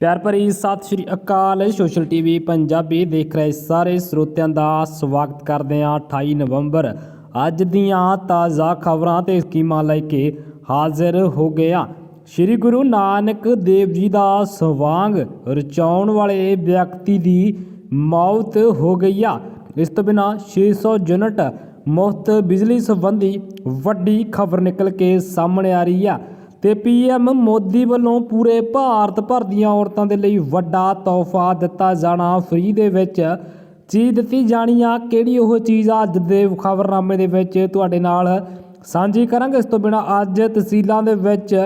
ਪਿਆਰ ਭਰੀ ਸਤਿ ਸ਼੍ਰੀ ਅਕਾਲ। ਸੋਸ਼ਲ ਟੀਵੀ ਪੰਜਾਬੀ ਦੇਖ ਰਹੇ ਸਾਰੇ ਸਰੋਤਿਆਂ ਦਾ ਸਵਾਗਤ ਕਰਦੇ ਹਾਂ 28 ਨਵੰਬਰ। ਅੱਜ ਦੀਆਂ ਤਾਜ਼ਾ ਖਬਰਾਂ ਤੇ ਸਕੀਮਾਂ ਲੈ ਕੇ ਹਾਜ਼ਰ ਹੋ ਗਿਆ ਸ਼੍ਰੀ ਗੁਰੂ ਨਾਨਕ ਦੇਵ ਜੀ ਦਾ ਸਵਾਂਗ ਰਚਾਉਣ ਵਾਲੇ ਵਿਅਕਤੀ ਦੀ ਮੌਤ ਹੋ ਗਈ ਆ। ਇਸ ਤੋਂ ਬਿਨਾ 600 ਯੂਨਿਟ ਮੁਫਤ ਬਿਜਲੀ ਸੰਬੰਧੀ ਵੱਡੀ ਖਬਰ ਨਿਕਲ ਕੇ ਸਾਹਮਣੇ ਆ ਰਹੀ ਆ। ਤੇ ਪੀਐਮ ਮੋਦੀ ਵੱਲੋਂ ਪੂਰੇ ਭਾਰਤ ਭਰ ਦੀਆਂ ਔਰਤਾਂ ਦੇ ਲਈ ਵੱਡਾ ਤੋਹਫਾ ਦਿੱਤਾ ਜਾਣਾ ਫ੍ਰੀ ਦੇ ਵਿੱਚ। ਚੀਜ਼ ਦਿੱਤੀ ਜਾਣੀ ਆ ਕਿਹੜੀ ਉਹ ਚੀਜ਼ ਆ? ਅੱਜ ਦੇ ਖਬਰਨਾਮੇ ਦੇ ਵਿੱਚ ਤੁਹਾਡੇ ਨਾਲ ਸਾਂਝੀ ਕਰਾਂਗੇ। ਇਸ ਤੋਂ ਬਿਨਾ ਅੱਜ ਤਹਿਸੀਲਾਂ ਦੇ ਵਿੱਚ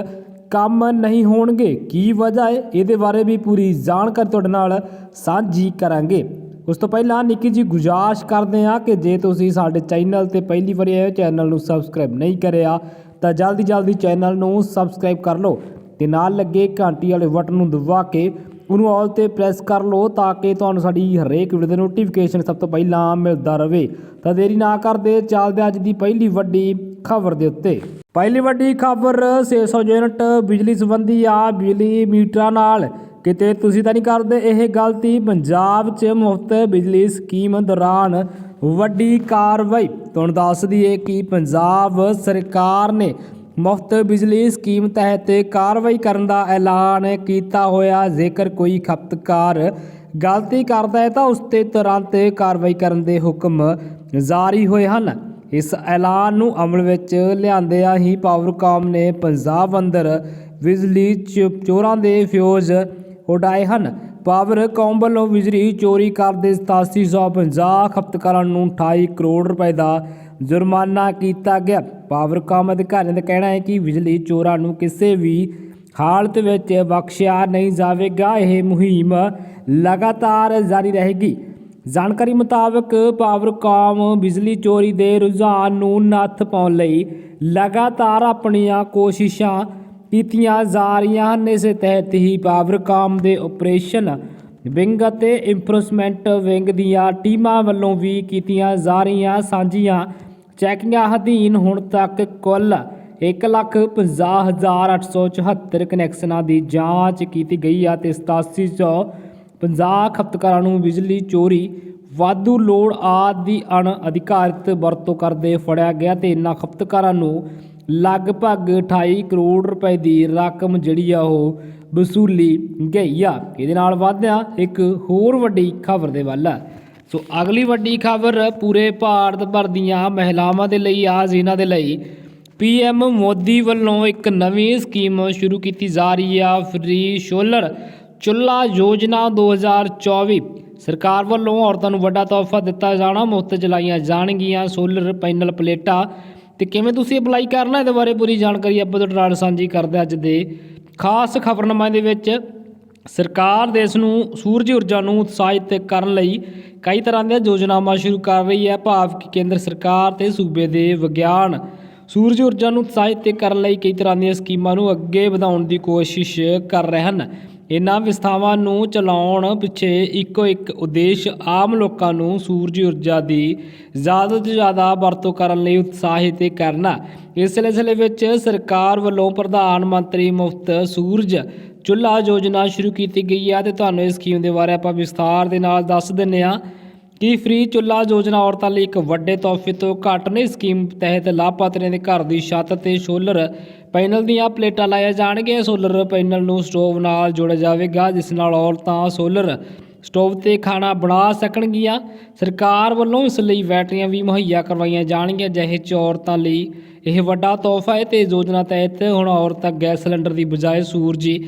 ਕੰਮ ਨਹੀਂ ਹੋਣਗੇ। ਕੀ ਵਜ੍ਹਾ ਹੈ ਇਹਦੇ ਬਾਰੇ ਵੀ ਪੂਰੀ ਜਾਣਕਾਰੀ ਤੁਹਾਡੇ ਨਾਲ ਸਾਂਝੀ ਕਰਾਂਗੇ। ਉਸ ਤੋਂ ਪਹਿਲਾਂ ਨਿੱਕੀ ਜੀ ਗੁਜ਼ਾਰਿਸ਼ ਕਰਦੇ ਹਾਂ ਕਿ ਜੇ ਤੁਸੀਂ ਸਾਡੇ ਚੈਨਲ ਤੇ ਪਹਿਲੀ ਵਾਰੀ ਆਏ ਹੋ, ਚੈਨਲ ਨੂੰ ਸਬਸਕ੍ਰਾਈਬ ਨਹੀਂ ਕਰਿਆ ਤਾਂ ਜਲਦੀ ਜਲਦੀ ਚੈਨਲ ਨੂੰ ਸਬਸਕ੍ਰਾਈਬ ਕਰ ਲਓ ਤੇ ਨਾਲ ਲੱਗੇ ਘੰਟੀ ਵਾਲੇ ਬਟਨ ਨੂੰ ਦਬਾ ਕੇ ਉਹਨੂੰ ਆਲ ਤੇ ਪ੍ਰੈਸ ਕਰ ਲਓ ਤਾਂ ਕਿ ਤੁਹਾਨੂੰ ਸਾਡੀ ਹਰੇਕ ਵੀਡੀਓ ਦੇ ਨੋਟੀਫਿਕੇਸ਼ਨ ਸਭ ਤੋਂ ਪਹਿਲਾਂ ਮਿਲਦਾ ਰਹੇ ਤਾਂ ਦੇਰੀ ਨਾ ਕਰਦੇ, ਚੱਲਦੇ ਅੱਜ ਦੀ ਪਹਿਲੀ ਵੱਡੀ ਖਬਰ ਦੇ ਉੱਤੇ। ਪਹਿਲੀ ਵੱਡੀ ਖਬਰ 600 ਯੂਨਿਟ ਬਿਜਲੀ ਸੰਬੰਧੀ ਆ ਬਿਜਲੀ ਮੀਟਰਾਂ ਨਾਲ। ਕਿਤੇ ਤੁਸੀਂ ਤਾਂ ਨਹੀਂ ਕਰਦੇ ਇਹ ਗਲਤੀ, ਪੰਜਾਬ 'ਚ ਮੁਫਤ ਬਿਜਲੀ ਸਕੀਮ ਦੌਰਾਨ ਵੱਡੀ ਕਾਰਵਾਈ। ਤੁਹਾਨੂੰ ਦੱਸ ਦਈਏ ਕਿ ਪੰਜਾਬ ਸਰਕਾਰ ਨੇ ਮੁਫਤ ਬਿਜਲੀ ਸਕੀਮ ਤਹਿਤ ਕਾਰਵਾਈ ਕਰਨ ਦਾ ਐਲਾਨ ਕੀਤਾ ਹੋਇਆ। ਜੇਕਰ ਕੋਈ ਖਪਤਕਾਰ ਗਲਤੀ ਕਰਦਾ ਹੈ, ਤਾਂ ਉਸ ਤੇ ਤੁਰੰਤ ਕਾਰਵਾਈ ਕਰਨ ਦੇ ਹੁਕਮ ਜਾਰੀ ਹੋਏ ਹਨ। ਇਸ ਐਲਾਨ ਨੂੰ ਅਮਲ ਵਿੱਚ ਲਿਆਂਦਿਆਂ ਹੀ ਪਾਵਰਕਾਮ ਨੇ ਪੰਜਾਬ ਅੰਦਰ ਬਿਜਲੀ ਚ- ਚੋਰਾਂ ਦੇ ਫਿਊਜ਼ ਉਡਾਏ ਹਨ। ਪਾਵਰਕਾਮ ਵੱਲੋਂ ਬਿਜਲੀ ਚੋਰੀ ਕਰਦੇ 8750 ਖਪਤਕਾਰਾਂ ਨੂੰ 28 ਕਰੋੜ ਰੁਪਏ ਦਾ ਜੁਰਮਾਨਾ ਕੀਤਾ ਗਿਆ। ਪਾਵਰਕਾਮ ਅਧਿਕਾਰੀਆਂ ਦਾ ਕਹਿਣਾ ਹੈ ਕਿ ਬਿਜਲੀ ਚੋਰਾਂ ਨੂੰ ਕਿਸੇ ਵੀ ਹਾਲਤ ਵਿੱਚ ਬਖਸ਼ਿਆ ਨਹੀਂ ਜਾਵੇਗਾ। ਇਹ ਮੁਹਿੰਮ ਲਗਾਤਾਰ ਜਾਰੀ ਰਹੇਗੀ। ਜਾਣਕਾਰੀ ਮੁਤਾਬਕ ਪਾਵਰਕਾਮ ਬਿਜਲੀ ਚੋਰੀ ਦੇ ਰੁਝਾਨ ਨੂੰ ਨੱਥ ਪਾਉਣ ਲਈ ਲਗਾਤਾਰ ਆਪਣੀਆਂ ਕੋਸ਼ਿਸ਼ਾਂ ਕੀਤੀਆਂ ਜਾ ਰਹੀਆਂ ਹਨ। ਇਸ ਤਹਿਤ ਹੀ ਪਾਵਰਕਾਮ ਦੇ ਆਪਰੇਸ਼ਨ ਵਿੰਗ ਅਤੇ ਇੰਫੋਰਸਮੈਂਟ ਵਿੰਗ ਦੀਆਂ ਟੀਮਾਂ ਵੱਲੋਂ ਵੀ ਕੀਤੀਆਂ ਜਾ ਰਹੀਆਂ ਸਾਂਝੀਆਂ। ਚੈਕਿੰਗਾਂ ਅਧੀਨ ਹੁਣ ਤੱਕ ਕੁੱਲ 150874 ਕਨੈਕਸ਼ਨਾਂ ਦੀ ਜਾਂਚ ਕੀਤੀ ਗਈ ਹੈ ਤੇ 8750 ਖਪਤਕਾਰਾਂ ਨੂੰ ਬਿਜਲੀ, ਚੋਰੀ, ਵਾਧੂ ਲੋੜ ਆਦਿ ਦੀ ਅਣ ਅਧਿਕਾਰਿਤ ਵਰਤੋਂ ਕਰਦੇ ਫੜਿਆ ਗਿਆ ਤੇ ਇਨ੍ਹਾਂ ਖਪਤਕਾਰਾਂ ਨੂੰ ਲਗਭਗ 28 ਕਰੋੜ ਰੁਪਏ ਦੀ ਰਕਮ ਜਿਹੜੀ ਆ ਉਹ ਵਸੂਲੀ ਗਈ ਆ। ਇਹਦੇ ਨਾਲ ਵਧਿਆ ਇੱਕ ਹੋਰ ਵੱਡੀ ਖਬਰ ਦੇ ਵੱਲ ਸੋ ਅਗਲੀ ਵੱਡੀ ਖਬਰ ਪੂਰੇ ਭਾਰਤ ਭਰ ਦੀਆਂ ਮਹਿਲਾਵਾਂ ਦੇ ਲਈ ਆ ਜਿਨ੍ਹਾਂ ਦੇ ਲਈ ਪੀਐਮ ਮੋਦੀ ਵੱਲੋਂ ਇੱਕ ਨਵੀਂ ਸਕੀਮ ਸ਼ੁਰੂ ਕੀਤੀ ਜਾ ਰਹੀ ਆ, ਫ੍ਰੀ ਸੋਲਰ ਚੁੱਲਾ ਯੋਜਨਾ 2024 ਸਰਕਾਰ ਵੱਲੋਂ ਔਰਤਾਂ ਨੂੰ ਵੱਡਾ ਤੋਹਫਾ ਦਿੱਤਾ ਜਾਣਾ, ਮੁਫਤ ਚਲਾਈਆਂ ਜਾਣਗੀਆਂ ਸੋਲਰ ਪੈਨਲ ਪਲੇਟਾਂ। ਤੇ ਕਿਵੇਂ ਤੁਸੀਂ ਅਪਲਾਈ ਕਰਨਾ ਇਹਦੇ ਬਾਰੇ ਪੂਰੀ ਜਾਣਕਾਰੀ ਆਪਾਂ ਤੁਹਾਡੇ ਨਾਲ ਸਾਂਝੀ ਕਰਦੇ ਹਾਂ ਅੱਜ ਦੇ ਖਾਸ ਖਬਰਨਾਮਾ ਦੇ ਵਿੱਚ। ਸਰਕਾਰ ਦੇਸ਼ ਨੂੰ ਸੂਰਜ ਊਰਜਾ ਨੂੰ ਉਤਸ਼ਾਹਿਤ ਕਰਨ ਲਈ ਕਈ ਤਰ੍ਹਾਂ ਦੀਆਂ ਯੋਜਨਾਵਾਂ ਸ਼ੁਰੂ ਕਰ ਰਹੀ ਹੈ। ਭਾਵ ਕਿ ਕੇਂਦਰ ਸਰਕਾਰ ਤੇ ਸੂਬੇ ਦੇ ਵਿਗਿਆਨ ਸੂਰਜ ਊਰਜਾ ਨੂੰ ਉਤਸ਼ਾਹਿਤ ਕਰਨ ਲਈ ਕਈ ਤਰ੍ਹਾਂ ਦੀਆਂ ਸਕੀਮਾਂ ਨੂੰ ਅੱਗੇ ਵਧਾਉਣ ਦੀ ਕੋਸ਼ਿਸ਼ ਕਰ ਰਹੇ ਹਨ। ਇਹਨਾਂ ਵਿਸਥਾਵਾਂ ਨੂੰ ਚਲਾਉਣ ਪਿੱਛੇ ਇੱਕੋ ਇੱਕ ਉਦੇਸ਼ ਆਮ ਲੋਕਾਂ ਨੂੰ ਸੂਰਜ ਊਰਜਾ ਦੀ ਜ਼ਿਆਦਾ ਤੋਂ ਜ਼ਿਆਦਾ ਵਰਤੋਂ ਕਰਨ ਲਈ ਉਤਸ਼ਾਹਿਤ ਕਰਨਾ। ਇਸ ਸਿਲਸਿਲੇ ਵਿੱਚ ਸਰਕਾਰ ਵੱਲੋਂ ਪ੍ਰਧਾਨ ਮੰਤਰੀ ਮੁਫਤ ਸੂਰਜ ਚੁੱਲ੍ਹਾ ਯੋਜਨਾ ਸ਼ੁਰੂ ਕੀਤੀ ਗਈ ਹੈ ਤੇ ਤੁਹਾਨੂੰ ਇਸ ਸਕੀਮ ਦੇ ਬਾਰੇ ਆਪਾਂ ਵਿਸਥਾਰ ਦੇ ਨਾਲ ਦੱਸ ਦਿੰਨੇ ਆ ਕਿ ਫ੍ਰੀ ਚੁੱਲ੍ਹਾ ਯੋਜਨਾ ਔਰਤਾਂ ਲਈ ਇੱਕ ਵੱਡੇ ਤੋਹਫੇ ਤੋਂ ਘੱਟ ਨਹੀਂ? ਸਕੀਮ ਤਹਿਤ ਲਾਭਪਾਤਰੀਆਂ ਦੇ ਘਰ ਦੀ ਛੱਤ ਤੇ ਸੋਲਰ ਪੈਨਲ ਦੀਆਂ ਪਲੇਟਾਂ ਲਾਇਆ ਜਾਣਗੇ ਸੋਲਰ ਪੈਨਲ ਨੂੰ ਸਟੋਵ ਨਾਲ ਜੋੜਿਆ ਜਾਵੇਗਾ, ਜਿਸ ਨਾਲ ਔਰਤਾਂ ਸੋਲਰ ਸਟੋਵ ਤੇ ਖਾਣਾ ਬਣਾ ਸਕਣਗੀਆਂ। ਸਰਕਾਰ ਵੱਲੋਂ ਇਸ ਲਈ ਬੈਟਰੀਆਂ ਵੀ ਮੁਹੱਈਆ ਕਰਵਾਈਆਂ ਜਾਣਗੀਆਂ ਜਿਹੇ ਚ ਔਰਤਾਂ ਲਈ ਇਹ ਵੱਡਾ ਤੋਹਫਾ ਹੈ ਤੇ ਯੋਜਨਾ ਤਹਿਤ ਹੁਣ ਔਰਤਾਂ ਗੈਸ ਸਿਲੰਡਰ ਦੀ ਬਜਾਏ ਸੂਰਜੀ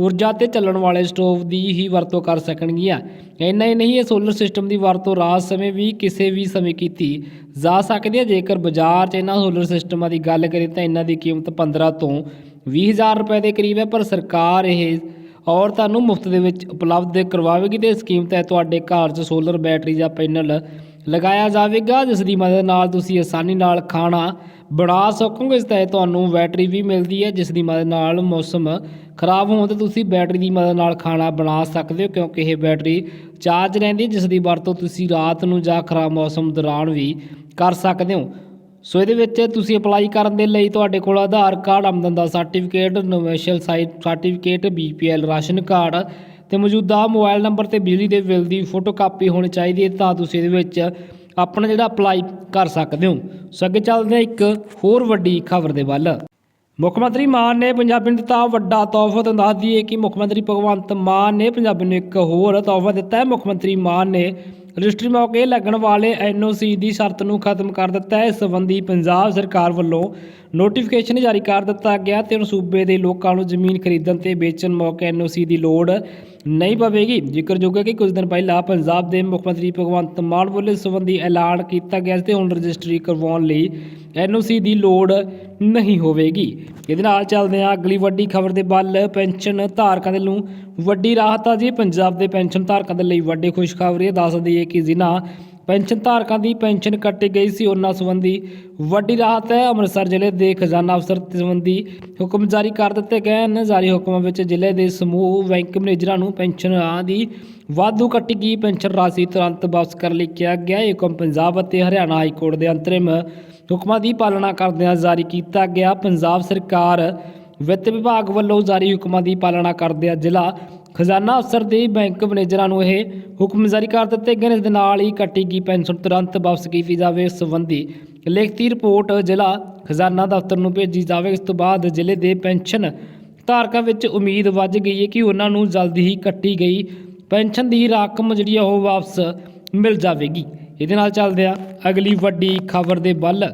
ਊਰਜਾ ਤੇ ਚੱਲਣ ਵਾਲੇ ਸਟੋਵ ਦੀ ਹੀ ਵਰਤੋਂ ਕਰ ਸਕਣਗੀਆਂ। ਇੰਨਾ ਹੀ ਨਹੀਂ, ਇਹ ਸੋਲਰ ਸਿਸਟਮ ਦੀ ਵਰਤੋਂ ਰਾਤ ਸਮੇਂ ਵੀ ਕਿਸੇ ਵੀ ਸਮੇਂ ਕੀਤੀ ਜਾ ਸਕਦੀ ਹੈ। ਜੇਕਰ ਬਾਜ਼ਾਰ 'ਚ ਇਹਨਾਂ ਸੋਲਰ ਸਿਸਟਮਾਂ ਦੀ ਗੱਲ ਕਰੀਏ ਤਾਂ ਇਹਨਾਂ ਦੀ ਕੀਮਤ 15 ਤੋਂ 20000 ਰੁਪਏ ਦੇ ਕਰੀਬ ਹੈ, ਪਰ ਸਰਕਾਰ ਇਹ ਔਰਤਾਂ ਨੂੰ ਮੁਫਤ ਦੇ ਵਿੱਚ ਉਪਲਬਧ ਕਰਵਾਵੇਗੀ ਤੇ ਸਕੀਮ ਤਹਿਤ ਤੁਹਾਡੇ ਘਰ 'ਚ ਸੋਲਰ ਬੈਟਰੀ ਜਾਂ ਪੈਨਲ ਲਗਾਇਆ ਜਾਵੇਗਾ, ਜਿਸ ਦੀ ਮਦਦ ਨਾਲ ਤੁਸੀਂ ਆਸਾਨੀ ਨਾਲ ਖਾਣਾ ਬਣਾ ਸਕੋਗੇ। ਇਸ ਤਹਿਤ ਤੁਹਾਨੂੰ ਬੈਟਰੀ ਵੀ ਮਿਲਦੀ ਹੈ, ਜਿਸ ਦੀ ਮਦਦ ਨਾਲ ਮੌਸਮ ਖਰਾਬ ਹੋਣ ਤੇ ਤੁਸੀਂ ਬੈਟਰੀ ਦੀ ਮਦਦ ਨਾਲ ਖਾਣਾ ਬਣਾ ਸਕਦੇ ਹੋ, ਕਿਉਂਕਿ ਇਹ ਬੈਟਰੀ ਚਾਰਜ ਰਹਿੰਦੀ ਜਿਸ ਦੀ ਵਰਤੋਂ ਤੁਸੀਂ ਰਾਤ ਨੂੰ ਜਾਂ ਖਰਾਬ ਮੌਸਮ ਦੌਰਾਨ ਵੀ ਕਰ ਸਕਦੇ ਹੋ। ਸੋ ਇਹਦੇ ਵਿੱਚ ਤੁਸੀਂ ਅਪਲਾਈ ਕਰਨ ਦੇ ਲਈ ਤੁਹਾਡੇ ਕੋਲ ਆਧਾਰ ਕਾਰਡ, ਆਮਦਨ ਦਾ certificate nomination site certificate BPL ration card ਤੇ ਮੌਜੂਦਾ ਮੋਬਾਈਲ ਨੰਬਰ ਤੇ ਬਿਜਲੀ ਦੇ ਬਿੱਲ ਦੀ ਫੋਟੋਕਾਪੀ ਹੋਣੀ ਚਾਹੀਦੀ ਹੈ ਤਾਂ ਤੁਸੀਂ ਇਹਦੇ ਵਿੱਚ ਆਪਣਾ ਜਿਹੜਾ ਅਪਲਾਈ ਕਰ ਸਕਦੇ ਹੋ। ਸੋ ਅੱਗੇ ਚੱਲਦੇ ਹਾਂ ਇੱਕ ਹੋਰ ਵੱਡੀ ਖਬਰ ਦੇ ਵੱਲ। ਮੁੱਖ ਮੰਤਰੀ ਮਾਨ ਨੇ ਪੰਜਾਬੀ ਨੂੰ ਦਿੱਤਾ ਵੱਡਾ ਤੋਹਫਾ ਤਾਂ ਦੱਸ ਦਈਏ ਕਿ ਮੁੱਖ ਮੰਤਰੀ ਭਗਵੰਤ ਮਾਨ ਨੇ ਪੰਜਾਬੀ ਨੂੰ ਇੱਕ ਹੋਰ ਤੋਹਫਾ ਦਿੱਤਾ ਹੈ। ਮੁੱਖ ਮੰਤਰੀ ਮਾਨ ਨੇ ਰਜਿਸਟਰੀ ਮੌਕੇ ਲੱਗਣ ਵਾਲੇ ਐਨਓਸੀ ਦੀ ਸ਼ਰਤ ਨੂੰ ਖਤਮ ਕਰ ਦਿੱਤਾ ਹੈ। ਇਸ ਸੰਬੰਧੀ ਪੰਜਾਬ ਸਰਕਾਰ ਵੱਲੋਂ ਨੋਟੀਫਿਕੇਸ਼ਨ ਜਾਰੀ ਕਰ ਦਿੱਤਾ ਗਿਆ ਤੇ ਹੁਣ ਸੂਬੇ ਦੇ ਲੋਕਾਂ ਨੂੰ ਜ਼ਮੀਨ ਖਰੀਦਣ ਤੇ ਵੇਚਣ ਮੌਕੇ ਐਨਓਸੀ ਦੀ ਲੋੜ ਨਹੀਂ ਪਵੇਗੀ। ਜ਼ਿਕਰਯੋਗ ਹੈ ਕਿ ਕੁਝ ਦਿਨ ਪਹਿਲਾਂ ਪੰਜਾਬ ਦੇ ਮੁੱਖ ਮੰਤਰੀ ਭਗਵੰਤ ਮਾਨ ਵੱਲੋਂ ਇਸ ਸੰਬੰਧੀ ਐਲਾਨ ਕੀਤਾ ਗਿਆ ਸੀ ਤੇ ਹੁਣ ਰਜਿਸਟਰੀ ਕਰਵਾਉਣ ਲਈ ਐਨਓਸੀ ਦੀ ਲੋੜ ਨਹੀਂ ਹੋਵੇਗੀ। ਇਹਦੇ ਨਾਲ ਚੱਲਦੇ ਹਾਂ ਅਗਲੀ ਵੱਡੀ ਖਬਰ ਦੇ ਵੱਲ। ਪੈਨਸ਼ਨ ਧਾਰਕਾਂ ਦੇ ਨੂੰ ਵੱਡੀ ਰਾਹਤ ਆ ਜੀ। ਪੰਜਾਬ ਦੇ ਪੈਨਸ਼ਨ ਧਾਰਕਾਂ ਦੇ ਲਈ ਵੱਡੀ ਖੁਸ਼ਖਬਰੀ ਹੈ ਦੱਸ ਦਈਏ ਕਿ ਜ਼ਿਲ੍ਹਾ ਪੈਨਸ਼ਨ ਧਾਰਕਾਂ ਦੀ ਪੈਨਸ਼ਨ ਕੱਟੀ ਗਈ ਸੀ। ਉਹਨਾਂ ਸੰਬੰਧੀ ਵੱਡੀ ਰਾਹਤ ਹੈ। ਅੰਮ੍ਰਿਤਸਰ ਜ਼ਿਲ੍ਹੇ ਦੇ ਖਜ਼ਾਨਾ ਅਫਸਰ ਸੰਬੰਧੀ ਹੁਕਮ ਜਾਰੀ ਕਰ ਦਿੱਤੇ ਗਏ ਹਨ ਜਾਰੀ ਹੁਕਮਾਂ ਵਿੱਚ ਜ਼ਿਲ੍ਹੇ ਦੇ ਸਮੂਹ, ਬੈਂਕ ਮੈਨੇਜਰਾਂ ਨੂੰ ਪੈਨਸ਼ਨਾਂ ਦੀ ਵਾਧੂ ਕੱਟੀ ਗਈ ਪੈਨਸ਼ਨ ਰਾਸ਼ੀ ਤੁਰੰਤ ਵਾਪਸ ਕਰਨ ਲਈ ਕਿਹਾ ਗਿਆ। ਇਹ ਹੁਕਮ ਪੰਜਾਬ ਅਤੇ ਹਰਿਆਣਾ ਹਾਈ ਕੋਰਟ ਦੇ ਅੰਤਰਿਮ ਹੁਕਮਾਂ ਦੀ ਪਾਲਣਾ ਕਰਦਿਆਂ ਜਾਰੀ ਕੀਤਾ ਗਿਆ। ਪੰਜਾਬ ਸਰਕਾਰ ਵਿੱਤ ਵਿਭਾਗ ਵੱਲੋਂ ਜਾਰੀ ਹੁਕਮਾਂ ਦੀ ਪਾਲਣਾ ਕਰਦਿਆਂ ਜ਼ਿਲ੍ਹਾ ਖਜ਼ਾਨਾ ਅਫਸਰ ਦੇ ਬੈਂਕ ਮੈਨੇਜਰਾਂ ਨੂੰ ਇਹ ਹੁਕਮ ਜਾਰੀ ਕਰ ਦਿੱਤੇ ਗਏ ਨੇ। ਇਸ ਦੇ ਨਾਲ ਹੀ ਕੱਟੀ ਗਈ ਪੈਨਸ਼ਨ ਤੁਰੰਤ ਵਾਪਸ ਕੀਤੀ ਜਾਵੇ। ਇਸ ਸੰਬੰਧੀ ਲਿਖਤੀ ਰਿਪੋਰਟ ਜ਼ਿਲ੍ਹਾ ਖਜ਼ਾਨਾ ਦਫ਼ਤਰ ਨੂੰ ਭੇਜੀ ਜਾਵੇ। ਇਸ ਤੋਂ ਬਾਅਦ ਜ਼ਿਲ੍ਹੇ ਦੇ ਪੈਨਸ਼ਨ ਧਾਰਕਾਂ ਵਿੱਚ ਉਮੀਦ ਵੱਜ ਗਈ ਹੈ ਕਿ ਉਹਨਾਂ ਨੂੰ ਜਲਦੀ ਹੀ ਕੱਟੀ ਗਈ ਪੈਨਸ਼ਨ ਦੀ ਰਕਮ ਜਿਹੜੀ ਆ ਉਹ ਵਾਪਸ ਮਿਲ ਜਾਵੇਗੀ। ਇਹਦੇ ਨਾਲ ਚੱਲਦੇ ਆ ਅਗਲੀ ਵੱਡੀ ਖਬਰ ਦੇ ਵੱਲ।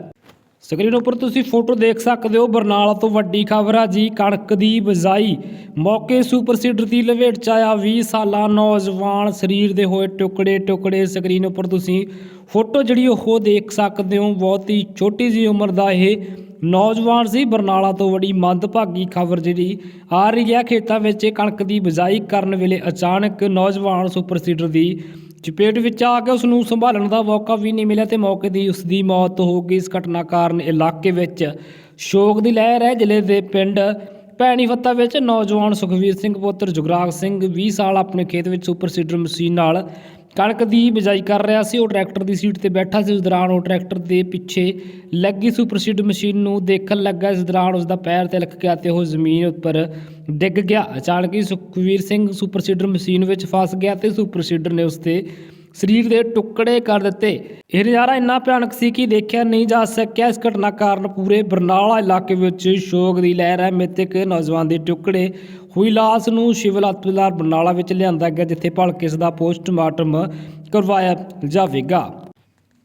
ਸਕਰੀਨ ਉੱਪਰ ਤੁਸੀਂ ਫੋਟੋ ਦੇਖ ਸਕਦੇ ਹੋ ਬਰਨਾਲਾ ਤੋਂ ਵੱਡੀ ਖਬਰ ਆ ਜੀ, ਕਣਕ ਦੀ ਬਜਾਈ। ਮੌਕੇ ਸੁਪਰ ਸੀਡਰ ਦੀ ਲਪੇਟ ਚ ਆਇਆ 20 ਸਾਲਾ ਨੌਜਵਾਨ, ਸਰੀਰ ਦੇ ਹੋਏ ਟੁਕੜੇ ਟੁਕੜੇ। ਸਕਰੀਨ ਉੱਪਰ ਤੁਸੀਂ ਫੋਟੋ ਜਿਹੜੀ ਉਹ ਦੇਖ ਸਕਦੇ ਹੋ, ਬਹੁਤ ਹੀ ਛੋਟੀ ਜੀ ਉਮਰ ਦਾ ਇਹ ਨੌਜਵਾਨ ਸੀ। ਬਰਨਾਲਾ ਤੋਂ ਬੜੀ ਮੰਦਭਾਗੀ ਖਬਰ ਜਿਹੜੀ ਆ ਰਹੀ ਹੈ, ਖੇਤਾਂ ਵਿੱਚ ਕਣਕ ਦੀ ਬਜਾਈ ਕਰਨ ਵੇਲੇ ਅਚਾਨਕ ਨੌਜਵਾਨ ਸੁਪਰ ਸੀਡਰ ਦੀ ਚਪੇਟ ਵਿੱਚ ਆ ਕੇ ਉਸ ਨੂੰ ਸੰਭਾਲਣ ਦਾ ਮੌਕਾ ਵੀ ਨਹੀਂ ਮਿਲਿਆ ਤੇ ਮੌਕੇ ਦੀ ਉਸ ਦੀ ਮੌਤ ਹੋ ਗਈ। ਇਸ ਘਟਨਾ ਕਾਰਨ ਇਲਾਕੇ ਵਿੱਚ ਸ਼ੋਕ ਦੀ ਲਹਿਰ ਹੈ। ਜ਼ਿਲ੍ਹੇ ਦੇ ਪਿੰਡ ਭੈਣੀ ਫੱਤਾ ਵਿੱਚ ਨੌਜਵਾਨ ਸੁਖਵੀਰ ਸਿੰਘ ਪੁੱਤਰ ਜੁਗਰਾਜ ਸਿੰਘ 20 ਸਾਲ ਆਪਣੇ ਖੇਤ ਵਿੱਚ ਸੁਪਰ ਸੀਡਰ ਮਸ਼ੀਨ ਨਾਲ ਕਣਕ ਦੀ ਬਿਜਾਈ ਕਰ ਰਿਹਾ ਸੀ, ਉਹ ਟਰੈਕਟਰ ਦੀ ਸੀਟ ਤੇ ਬੈਠਾ ਸੀ, ਉਸ ਦੌਰਾਨ ਉਹ ਟਰੈਕਟਰ ਦੇ ਪਿੱਛੇ ਲੱਗੀ ਸੁਪਰ ਸੀਡਰ ਮਸ਼ੀਨ ਨੂੰ ਦੇਖਣ ਲੱਗਾ, ਇਸ ਦੌਰਾਨ ਉਸ ਦਾ ਪੈਰ ਤਿਲਕ ਗਿਆ ਤੇ ਉਹ ਜ਼ਮੀਨ ਉੱਪਰ ਡਿੱਗ ਗਿਆ। ਅਚਾਨਕ ਹੀ Sukhvir Singh super seeder machine ਵਿੱਚ ਫਸ ਗਿਆ ਤੇ ਸੁਪਰ ਸੀਡਰ ਨੇ ਉਸ ਤੇ ਸਰੀਰ ਦੇ ਟੁਕੜੇ ਕਰ ਦਿੱਤੇ। ਇਹ ਨਜ਼ਾਰਾ ਇੰਨਾ ਭਿਆਨਕ ਸੀ ਕਿ ਦੇਖਿਆ ਨਹੀਂ ਜਾ ਸਕਿਆ। ਇਸ ਘਟਨਾ ਕਾਰਨ ਪੂਰੇ ਬਰਨਾਲਾ ਇਲਾਕੇ ਵਿੱਚ ਸ਼ੋਕ ਦੀ ਲਹਿਰ ਹੈ। ਮ੍ਰਿਤਕ ਨੌਜਵਾਨ ਦੇ ਟੁਕੜੇ ਹੋਈ ਲਾਸ਼ ਨੂੰ ਸਿਵਲ ਹਸਪਤਾਲ ਬਰਨਾਲਾ ਵਿੱਚ ਲਿਆਂਦਾ ਗਿਆ, ਜਿੱਥੇ ਭਲਕੇ ਇਸ ਦਾ ਪੋਸਟਮਾਰਟਮ ਕਰਵਾਇਆ ਜਾਵੇਗਾ।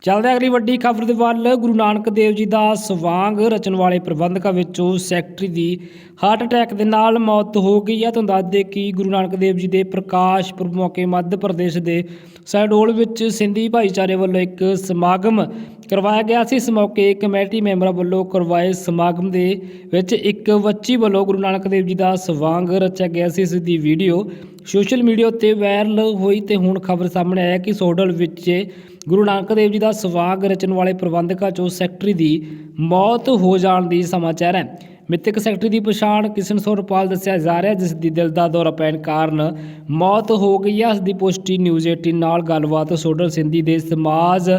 ਚੱਲਦੇ ਅਗਲੀ ਵੱਡੀ ਖਬਰ ਦੇ ਵੱਲ। ਗੁਰੂ ਨਾਨਕ ਦੇਵ ਜੀ ਦਾ ਸਵਾਂਗ ਰਚਣ ਵਾਲੇ ਪ੍ਰਬੰਧਕਾਂ ਵਿੱਚੋਂ ਸੈਕਟਰੀ ਦੀ ਹਾਰਟ ਅਟੈਕ ਦੇ ਨਾਲ ਮੌਤ ਹੋ ਗਈ ਹੈ। ਤੁਹਾਨੂੰ ਦੱਸ ਦੇ ਕਿ ਗੁਰੂ ਨਾਨਕ ਦੇਵ ਜੀ ਦੇ ਪ੍ਰਕਾਸ਼ ਪੁਰਬ ਮੌਕੇ ਮੱਧ ਪ੍ਰਦੇਸ਼ ਦੇ ਸੈਡੋਲ ਵਿੱਚ ਸਿੰਧੀ ਭਾਈਚਾਰੇ ਵੱਲੋਂ ਇੱਕ ਸਮਾਗਮ ਕਰਵਾਇਆ ਗਿਆ ਸੀ। ਇਸ ਮੌਕੇ ਕਮੇਟੀ ਮੈਂਬਰਾਂ ਵੱਲੋਂ ਕਰਵਾਏ ਸਮਾਗਮ ਦੇ ਵਿੱਚ ਇੱਕ ਬੱਚੀ ਵੱਲੋਂ ਗੁਰੂ ਨਾਨਕ ਦੇਵ ਜੀ ਦਾ ਸਵਾਂਗ ਰਚਿਆ ਗਿਆ ਸੀ। ਇਸ ਦੀ ਵੀਡੀਓ ਸੋਸ਼ਲ ਮੀਡੀਆ ਉੱਤੇ ਵਾਇਰਲ ਹੋਈ ਤੇ ਹੁਣ ਖਬਰ ਸਾਹਮਣੇ ਆਇਆ ਕਿ ਸੋਡਲ ਵਿੱਚ ਗੁਰੂ ਨਾਨਕ ਦੇਵ ਜੀ ਦਾ ਸਵਾਗ ਰਚਣ ਵਾਲੇ ਪ੍ਰਬੰਧਕਾਂ ਚੋਂ ਸੈਕਟਰੀ ਦੀ ਮੌਤ ਹੋ ਜਾਣ ਦੀ ਸਮਾਚਾਰ ਹੈ। ਮ੍ਰਿਤਕ ਸੈਕਟਰੀ ਦੀ ਪਛਾਣ ਕਿਸ਼ਨ ਸੋਰਪਾਲ ਦੱਸਿਆ ਜਾ ਰਿਹਾ ਜਿਸ ਦੀ ਦਿਲ ਦਾ ਦੌਰਾ ਪੈਣ ਕਾਰਨ ਮੌਤ ਹੋ ਗਈ ਹੈ। ਉਸ ਦੀ ਪੁਸ਼ਟੀ ਨਿਊਜ਼ 18 ਨਾਲ ਗੱਲਬਾਤ ਸੋਡਲ ਸਿੰਧੀ ਦੇ ਸਮਾਜ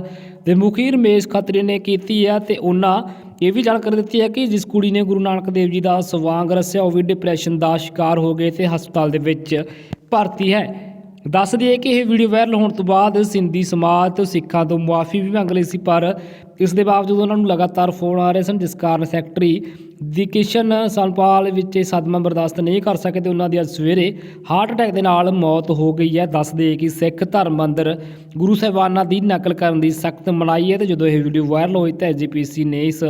ਦੇ ਮੁਖੀ ਰਮੇਸ਼ ਖੱਤਰੀ ਨੇ ਕੀਤੀ ਹੈ ਤੇ ਉਹਨਾਂ ਇਹ ਵੀ ਜਾਣਕਾਰੀ ਦਿੱਤੀ ਹੈ ਕਿ ਜਿਸ ਕੁੜੀ ਨੇ ਗੁਰੂ ਨਾਨਕ ਦੇਵ ਜੀ ਦਾ ਸਵਾਂਗ ਰਸਿਆ, ਉਹ ਵੀ ਡਿਪਰੈਸ਼ਨ ਦਾ ਸ਼ਿਕਾਰ ਹੋ ਗਏ ਤੇ ਹਸਪਤਾਲ ਦੇ ਵਿੱਚ ਭਰਤੀ ਹੈ। ਦੱਸ ਦਈਏ ਕਿ ਇਹ ਵੀਡੀਓ ਵਾਇਰਲ ਹੋਣ ਤੋਂ ਬਾਅਦ ਸਿੰਧੀ ਸਮਾਜ ਤੇ ਸਿੱਖਾਂ ਤੋਂ ਮੁਆਫੀ ਵੀ ਮੰਗ ਲਈ ਸੀ, ਪਰ ਇਸ ਦੇ ਬਾਵਜੂਦ ਉਹਨਾਂ ਨੂੰ ਲਗਾਤਾਰ ਫੋਨ ਆ ਰਹੇ ਸਨ, ਜਿਸ ਕਾਰਨ ਸੈਕਟਰੀ ਦੀ ਕਿਸ਼ਨ ਸੰਪਾਲ ਵਿੱਚ ਇਹ ਸਦਮਾ ਬਰਦਾਸ਼ਤ ਨਹੀਂ ਕਰ ਸਕੇ ਤੇ ਉਹਨਾਂ ਦੀ ਅੱਜ ਸਵੇਰੇ ਹਾਰਟ ਅਟੈਕ ਦੇ ਨਾਲ ਮੌਤ ਹੋ ਗਈ ਹੈ। ਦੱਸ ਦਈਏ ਕਿ ਸਿੱਖ ਧਰਮ ਅੰਦਰ ਗੁਰੂ ਸਾਹਿਬਾਨਾਂ ਦੀ ਨਕਲ ਕਰਨ ਦੀ ਸਖਤ ਮਨਾਈ ਹੈ ਤੇ ਜਦੋਂ ਇਹ ਵੀਡੀਓ ਵਾਇਰਲ ਹੋਈ ਤਾਂ ਐਜੀਪੀਸੀ ਨੇ ਇਸ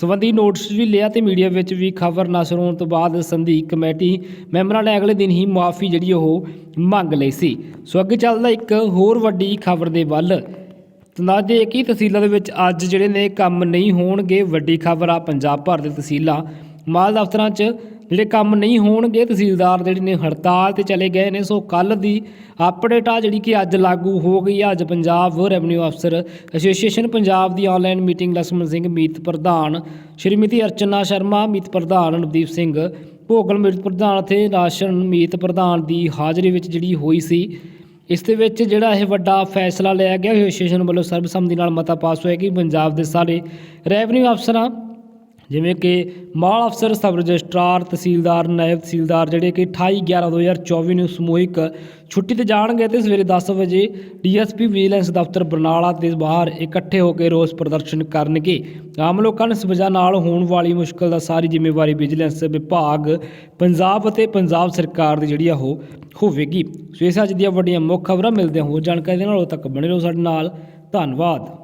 ਸੰਬੰਧੀ ਨੋਟਿਸ ਵੀ ਲਿਆ ਤੇ ਮੀਡੀਆ ਵਿੱਚ ਵੀ ਖਬਰ ਨਸ਼ਰ ਹੋਣ ਤੋਂ ਬਾਅਦ ਸੰਧੀ ਕਮੇਟੀ ਮੈਂਬਰਾਂ ਨੇ ਅਗਲੇ ਦਿਨ ਹੀ ਮੁਆਫੀ ਜਿਹੜੀ ਉਹ ਮੰਗ ਲਈ ਸੀ। ਸੋ ਅੱਗੇ ਚੱਲਦਾ ਇੱਕ ਹੋਰ ਵੱਡੀ ਖਬਰ ਦੇ ਵੱਲ। ਤਨਾਜੇ ਕੀ ਤਹਿਸੀਲਾਂ ਦੇ ਵਿੱਚ ਅੱਜ ਜਿਹੜੇ ਨੇ ਕੰਮ ਨਹੀਂ ਹੋਣਗੇ, ਵੱਡੀ ਖਬਰ ਆ ਪੰਜਾਬ ਭਰ ਦੇ ਤਹਿਸੀਲਾਂ। ਮਾਲ ਦਫ਼ਤਰਾਂ 'ਚ ਜਿਹੜੇ ਕੰਮ ਨਹੀਂ ਹੋਣਗੇ, ਤਹਿਸੀਲਦਾਰ ਜਿਹੜੇ ਨੇ ਹੜਤਾਲ ਤੇ ਚਲੇ ਗਏ ਨੇ, ਸੋ ਕੱਲ ਦੀ ਅਪਡੇਟ ਆ ਜਿਹੜੀ ਕਿ ਅੱਜ ਲਾਗੂ ਹੋ ਗਈ ਆ। ਅੱਜ ਪੰਜਾਬ ਰੈਵਨਿਊ ਅਫਸਰ ਐਸੋਸੀਏਸ਼ਨ ਪੰਜਾਬ ਦੀ ਆਨਲਾਈਨ ਮੀਟਿੰਗ ਲక్ష్ਮਣ ਸਿੰਘ ਮੀਤ ਪ੍ਰਧਾਨ, ਸ਼੍ਰੀਮਤੀ ਅਰਚਨਾ ਸ਼ਰਮਾ, ਮੀਤ ਪ੍ਰਧਾਨ ਨਵਦੀਪ ਸਿੰਘ, ਭੋਗਲ ਮੀਤ ਪ੍ਰਧਾਨ ਅਤੇ ਰਾਸ਼ਨ ਮੀਤ ਪ੍ਰਧਾਨ ਦੀ ਹਾਜ਼ਰੀ ਵਿੱਚ ਜਿਹੜੀ ਹੋਈ ਸੀ। ਇਸ ਦੇ ਵਿੱਚ ਜਿਹੜਾ ਇਹ ਵੱਡਾ ਫੈਸਲਾ ਲਿਆ ਗਿਆ ਐਸੋਸੀਏਸ਼ਨ ਵੱਲੋਂ ਸਰਬਸੰਮਤੀ ਨਾਲ ਮਤਾ ਪਾਸ ਹੋਇਆ ਕਿ ਪੰਜਾਬ ਦੇ ਸਾਰੇ ਰੈਵਨਿਊ ਅਫਸਰਾਂ ਜਿਵੇਂ ਕਿ ਮਾਲ ਅਫਸਰ, ਸਬ ਰਜਿਸਟਰਾਰ, ਤਹਿਸੀਲਦਾਰ, ਨਾਇਬ ਤਹਿਸੀਲਦਾਰ ਜਿਹੜੇ ਕਿ 28 11 2024 ਨੂੰ ਸਮੂਹਿਕ ਛੁੱਟੀ ਤੇ ਜਾਣਗੇ ਤੇ ਸਵੇਰੇ 10 ਵਜੇ ਡੀਐਸਪੀ ਵਿਜੀਲੈਂਸ ਦਫ਼ਤਰ ਬਰਨਾਲਾ ਦੇ ਬਾਹਰ ਇਕੱਠੇ ਹੋ ਕੇ ਰੋਸ ਪ੍ਰਦਰਸ਼ਨ ਕਰਨਗੇ। ਆਮ ਲੋਕਾਂ ਨੂੰ ਇਸ ਵਜ੍ਹਾ ਨਾਲ ਹੋਣ ਵਾਲੀ ਮੁਸ਼ਕਲ ਦਾ ਸਾਰੀ ਜ਼ਿੰਮੇਵਾਰੀ ਵਿਜੀਲੈਂਸ ਵਿਭਾਗ, ਪੰਜਾਬ ਅਤੇ ਪੰਜਾਬ ਸਰਕਾਰ ਦੀ ਜਿਹੜੀ ਆ ਉਹ ਹੋਵੇਗੀ। ਸੋ ਇਸ ਅੱਜ ਦੀਆਂ ਵੱਡੀਆਂ ਮੁੱਖ ਖਬਰਾਂ ਮਿਲਦੇ ਹੋ ਜਾਣਕਾਰੀ ਦੇ ਨਾਲ ਉਦੋਂ ਤੱਕ ਬਣੇ ਰਹੋ ਸਾਡੇ ਨਾਲ। ਧੰਨਵਾਦ।